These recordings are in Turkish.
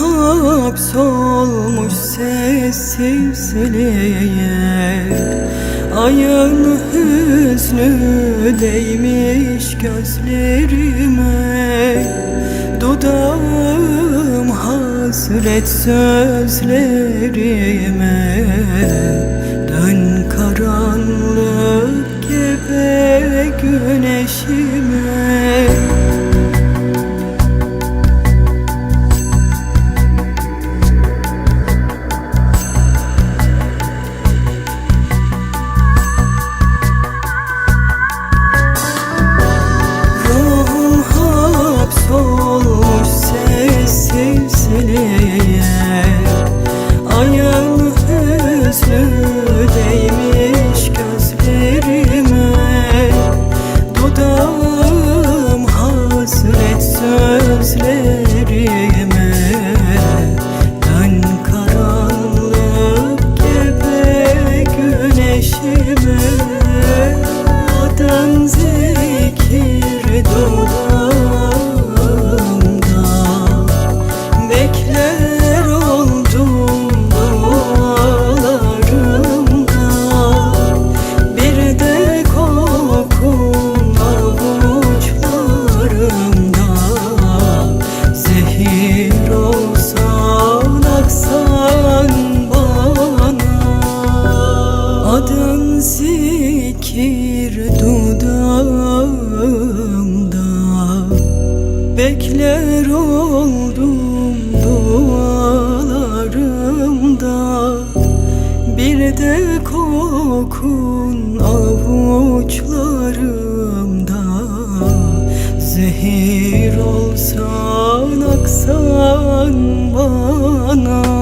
Hapsolmuş sessizliğe Ayın hüznü değmiş gözlerime. Dudağım hasret sözlerime. Dön karanlık gebe güneşime zikir dudağımda Bekler oldum dualarımda. Bir de kokun avuçlarımda Zehir olsan aksan bana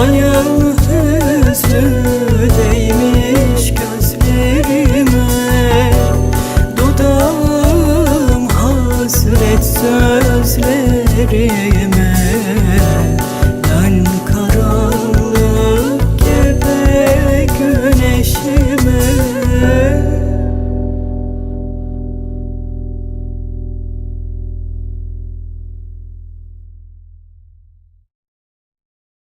Ayın hüznü değmiş gözlerime. Dudağım hasret sözlerime